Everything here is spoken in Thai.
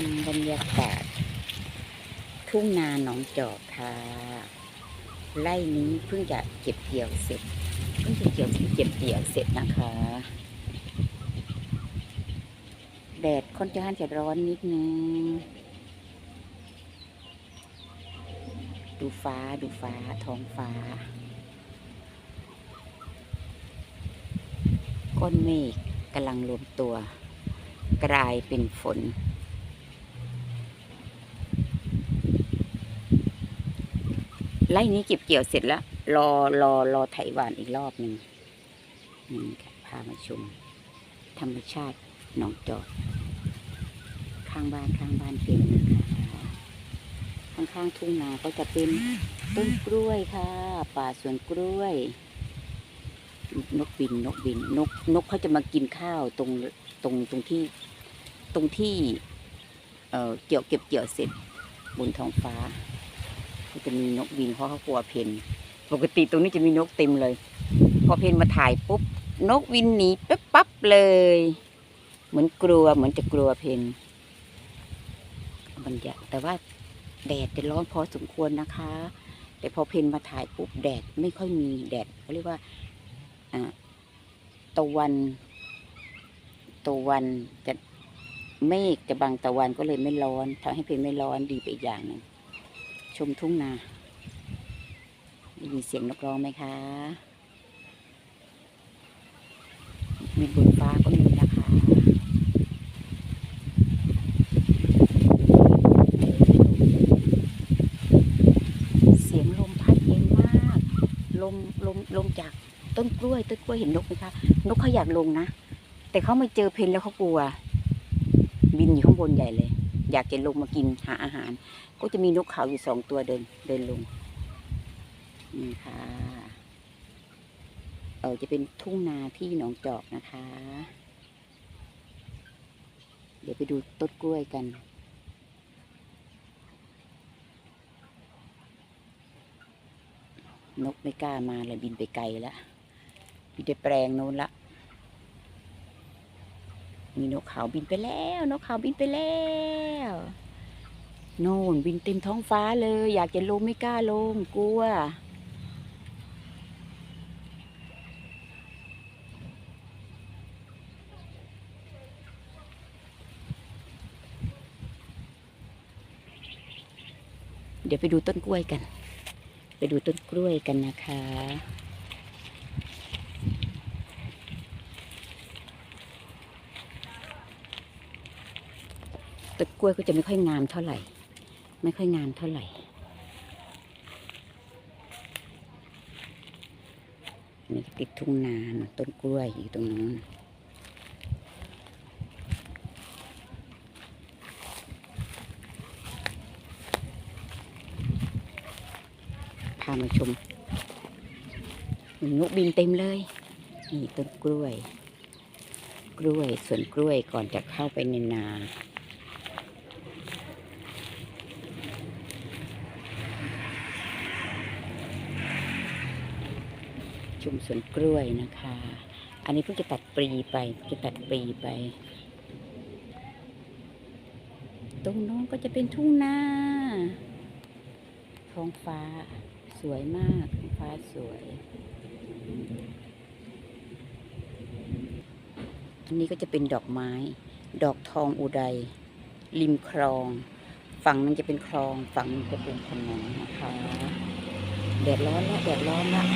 มบรรยากาศ ทุ่งนาหนองจอกค่ะ ไร่นี้เพิ่งจะเก็บเกี่ยวเสร็จ เพิ่งจะเกี่ยวเก็บเกี่ยวเสร็จนะคะ แดดค่อนข้างจะร้อนนิดนึง ดูฟ้าดูฟ้าท้องฟ้า ก้อนเมฆกำลังรวมตัวกลายเป็นฝน ไล่นี้เก็บเกี่ยวเสร็จแล้ว รอรอรอไถหวานอีกรอบหนึ่งนี่ค่ะพามาชมธรรมชาติหนองจอกข้างบ้านข้างบ้านเป็นนะคะข้างๆทุ่งนาก็จะเป็นต้นกล้วยค่ะ ป่าสวนกล้วย นกบินนกบินนกนกเขาจะมากินข้าวตรงตรงตรงที่ตรงที่เอ่อเกี่ยวเก็บเกี่ยวเสร็จบนท้องฟ้า ก็จะมีนกบินเพราะเขากลัวเพนปกติตรงนี้จะมีนกเต็มเลย พอเพนมาถ่ายปุ๊บนกบินหนีปั๊บปั๊บเลย เหมือนกลัวเหมือนจะกลัวเพนบรรยากแต่ว่าแดดจะร้อนพอสมควรนะคะ แต่พอเพนมาถ่ายปุ๊บแดดไม่ค่อยมีแดดเขาเรียกว่าอ่าตะวันตะวันจะเมฆจะบังตะวันก็เลยไม่ร้อนทำให้เพนไม่ร้อนดีไปอีกอย่างหนึ่ง ชมทุ่งนาได้ยินเสียงนกร้องไหมคะมีบนฟ้าก็มีนะคะเสียงลมพัดเย็นมากลมลมลมจากต้นกล้วยต้นกล้วยเห็นนกไหมคะนกเขาอยากลงนะ แต่เขาไม่เจอเพนแล้วเขากลัว บินอยู่ข้างบนใหญ่เลย อยากจะลงมากินหาอาหาร ก็จะมีนกเขาอยู่สองตัวเดินเดินลงนี่ค่ะเออจะเป็นทุ่งนาที่หนองจอกนะคะ เดี๋ยวไปดูต้นกล้วยกันนกไม่กล้ามาเลยบินไปไกลแล้วบินไปแปลงโน้นละ มีนกขาวบินไปแล้วนกขาวบินไปแล้วโน่นบินเต็มท้องฟ้าเลย อยากจะลงไม่กล้าลงกลัว เดี๋ยวไปดูต้นกล้วยกัน ไปดูต้นกล้วยกันนะคะ ต้นกล้วยก็จะไม่ค่อยงามเท่าไหร่ ไม่ค่อยงามเท่าไหร่ นี่ติดทุ่งนาต้นกล้วยอยู่ตรงนู้นพามาชมนกบินเต็มเลย นี่ต้นกล้วย กล้วยสวนกล้วยก่อนจะเข้าไปในนา ชุมสวนกล้วยนะคะ อันนี้เพิ่งจะตัดปลีไปเพิ่งจะตัดปลีไป ตรงน้นก็จะเป็นทุ่งนาท้องฟ้าสวยมากท้องฟ้าสวย อันนี้ก็จะเป็นดอกไม้ ดอกทองอุไดริมคลอง ฝั่งนึงจะเป็นคลอง ฝั่งนึงจะเป็นถนนนะคะแดดร้อนแล้วแดดร้อนแล้ว